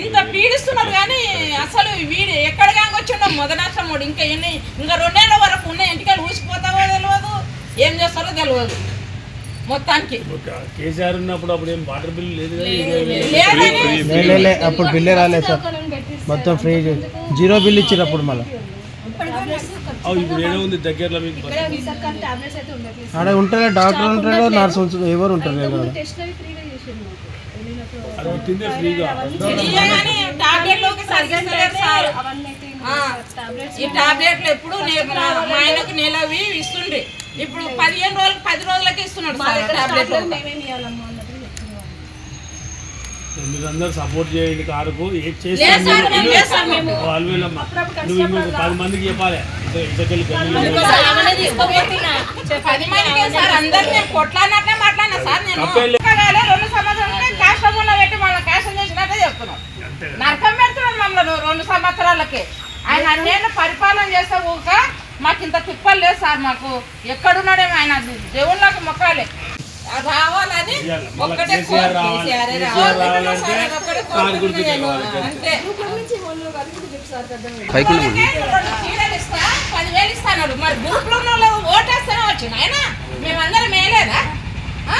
ఇంత పీడిస్తున్నారు కానీ అసలు వీడు ఎక్కడ వచ్చిండో మొదనాశ్రముడు ఇంకా ఎన్ని ఇంకా రెండేళ్ళ వరకు ఉన్న ఇంటికి ఊసిపోతావో తెలియదు ఏం చేస్తారో తెలియదు మొత్తానికి. కేసీఆర్ ఉన్నప్పుడు అప్పుడు ఏం వాటర్ బిల్లు లేదు అప్పుడు బిల్లే రాలేదు సార్. మొత్తం ఫ్రీ జీరో బిల్ ఇచ్చారు అప్పుడు మళ్ళీ. ఉంది దగ్గరలో మీకు టాబ్లెట్స్ అయితే ఉండట్లేదు. ఆడ ఉంటాడు డాక్టర్ ఉంటాడు నర్స్ ఉంటాడు ఎవరు ఉంటారు వచ్చిందే ఫ్రీగా ఈ టాబ్లెట్లు ఎప్పుడు మా ఆయనకు నెలవి ఇస్తుండే ఇప్పుడు పదిహేను రోజులు పది రోజులకి ఇస్తున్నాడు సార్ టాబ్లెట్లు. మీరు అందరూ సపోర్ట్ చేయండి కారుకు. ఏం లేదు చేస్తాను సార్ మేము చేస్తాం మేము. అల్వేలమ్మ నువ్వు ఇంకొక పది మందికి చెప్పాలి. ఇంతకెళ్ళి నరకం పెడుతున్నాడు మమ్మల్ని రెండు సంవత్సరాలకి. ఆయన అన్నేళ్ళు పరిపాలన చేస్తే ఊక మాకు ఇంత తిప్పలు లేదు సార్ మాకు. ఎక్కడున్నాడేమో ఆయన. దేవుళ్ళకి మొక్కాలి. రావాలని ఒక్కటే నుంచి పదివేలు ఇస్తాడు మరి గ్రూప్లో ఓటేస్తేనే వచ్చింది ఆయన మేమందరం మేలేదా? ఆ?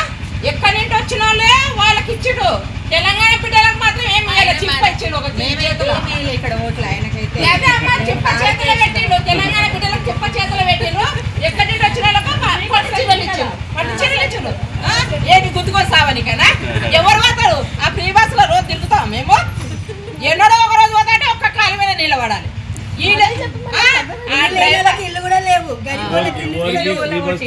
ఎక్కడి నుండి వచ్చిన వాళ్ళే వాళ్ళకి ఇచ్చుడు. తెలంగాణ బిడ్డలకు మాత్రం ఏం ఇవ్వలేదు చిప్ప ఇచ్చిండు ఒక చేతిలో. ఇక్కడ ఓట్లు ఆయనకైతే అదే అమ్మ చిప్ప చేతిలో పెట్టిండు తెలంగాణ బిడ్డలకు చిప్ప చేతిలో పెట్టిండు ఎక్కడి నుండి వచ్చిన వాళ్ళకు ప- పట్టు చీరలు ఇచ్చిండు పట్టు చీరలు ఇచ్చిండు ఆ? ఏది కదా ఎవరు పోతాడు ఆ ఫ్రీ బస్సులో రోజు తిరుగుతాం మేము. ఎన్నడో ఒక రోజు పోతాంటే ఒక్క కాలు మీద నిలబడాలి. బస్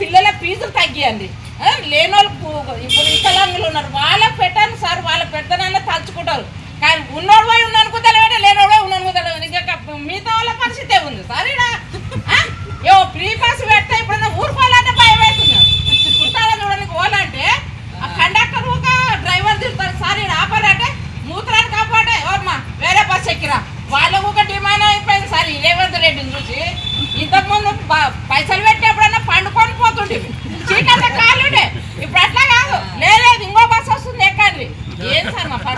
పిల్లల ఫీజులు తగ్గియండి. ఆ, లేనోళ్ళు పు- ఇప్పుడు వికలాంగులు ఉన్నారు. వాళ్ళకి పెట్టాను సార్. వాళ్ళ పెద్దనన్నా తలుచుకుంటారు. కానీ ఉన్నోడు పోయి ఉన్నాను తెలియదు లేనోడు పోయి ఉన్నాను తెలియదు ఇంకా మిగతా వాళ్ళ పరిస్థితి ఉంది సార్ ఈడ ఆ? ఏ ఫ్రీ బస్ పెడితే ఇప్పుడు ఊరుకోవాలంటే భయం అవుతున్నారు చుట్టాల చూడడానికి పోవాలంటే ఆ కండక్టర్ ఒక డ్రైవర్ తిరుగుతారు సార్ ఈడ ఆపాలంటే మూత్రాన్ని కాపాడే ఓమ్మా వేరే బస్ ఎక్కిరా వాళ్ళకు ఒక డిమాండ్ అయిపోయింది సార్ ఈ రేవంత్ రెడ్డిని చూసి ఇంతకుముందు ప- పైసలు పెట్టేప్పుడన్నా పండుకొని పోతుండే చీకట్ల కాలుండే ఇప్పుడు అట్లా కాదు లేదు ఇంకో బస్ వస్తుంది ఎక్కండి ఏం సార్ మా పరిస్థితి అది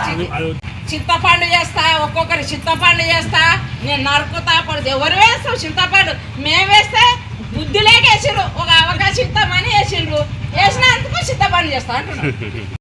చింతపండు చేస్తా ఒక్కొక్కరు చింతపండు చేస్తా. నేను నరుకుతా పడుతుంది ఎవరు వేస్తావు చింతపండు? మేము వేస్తే బుద్ధి లేక వేసిండ్రు. ఒక అవకాశం ఇస్తామని వేసిండ్రు. వేసినందుకు చింతపండు చేస్తా అంటున్నాడు